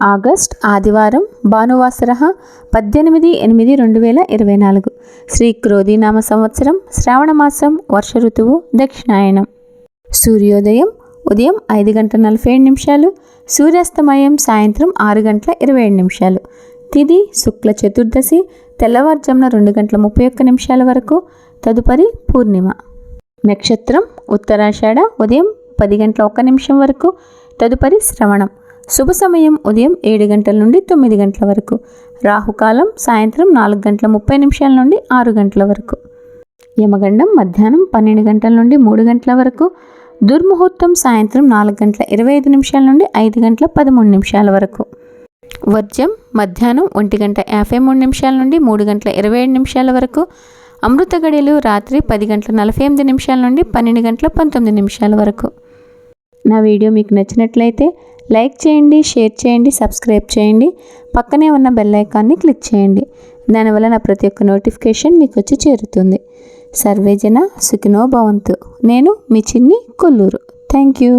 August ఆదివారం భానువాసర పద్దెనిమిది ఎనిమిది రెండు వేల ఇరవై నాలుగు. శ్రీ క్రోధీనామ సంవత్సరం శ్రావణమాసం వర్ష ఋతువు దక్షిణాయనం. సూర్యోదయం ఉదయం ఐదు గంటల నలభై ఏడు నిమిషాలు సూర్యాస్తమయం సాయంత్రం ఆరు గంటల ఇరవై ఏడు నిమిషాలు. తిది శుక్ల చతుర్దశి తెల్లవారుజామున రెండు గంటల ముప్పై ఒక్క నిమిషాల వరకు తదుపరి పూర్ణిమ. నక్షత్రం ఉత్తరాషాఢ ఉదయం పది గంటల ఒక్క నిమిషం వరకు తదుపరి శ్రవణం. శుభ సమయం ఉదయం ఏడు గంటల నుండి తొమ్మిది గంటల వరకు. రాహుకాలం సాయంత్రం నాలుగు గంటల ముప్పై నిమిషాల నుండి ఆరు గంటల వరకు. యమగండం మధ్యాహ్నం పన్నెండు గంటల నుండి మూడు గంటల వరకు. దుర్ముహూర్తం సాయంత్రం నాలుగు గంటల ఇరవై ఐదు నిమిషాల నుండి ఐదు గంటల పదమూడు నిమిషాల వరకు. వర్జం మధ్యాహ్నం ఒంటి గంట యాభై మూడు నిమిషాల నుండి మూడు గంటల ఇరవై ఏడు నిమిషాల వరకు. అమృత గడియలు రాత్రి పది గంటల నలభై ఎనిమిది నిమిషాల నుండి పన్నెండు గంటల పంతొమ్మిది నిమిషాల వరకు. నా వీడియో మీకు నచ్చినట్లయితే లైక్ చేయండి షేర్ చేయండి సబ్స్క్రైబ్ చేయండి. పక్కనే ఉన్న బెల్ ఐకాన్ని క్లిక్ చేయండి. దానివల్ల నా ప్రతి ఒక్క నోటిఫికేషన్ మీకు వచ్చి చేరుతుంది. సర్వేజన సుఖినో భవంతు. నేను మీ చిన్ని కొల్లూరు. Thank you.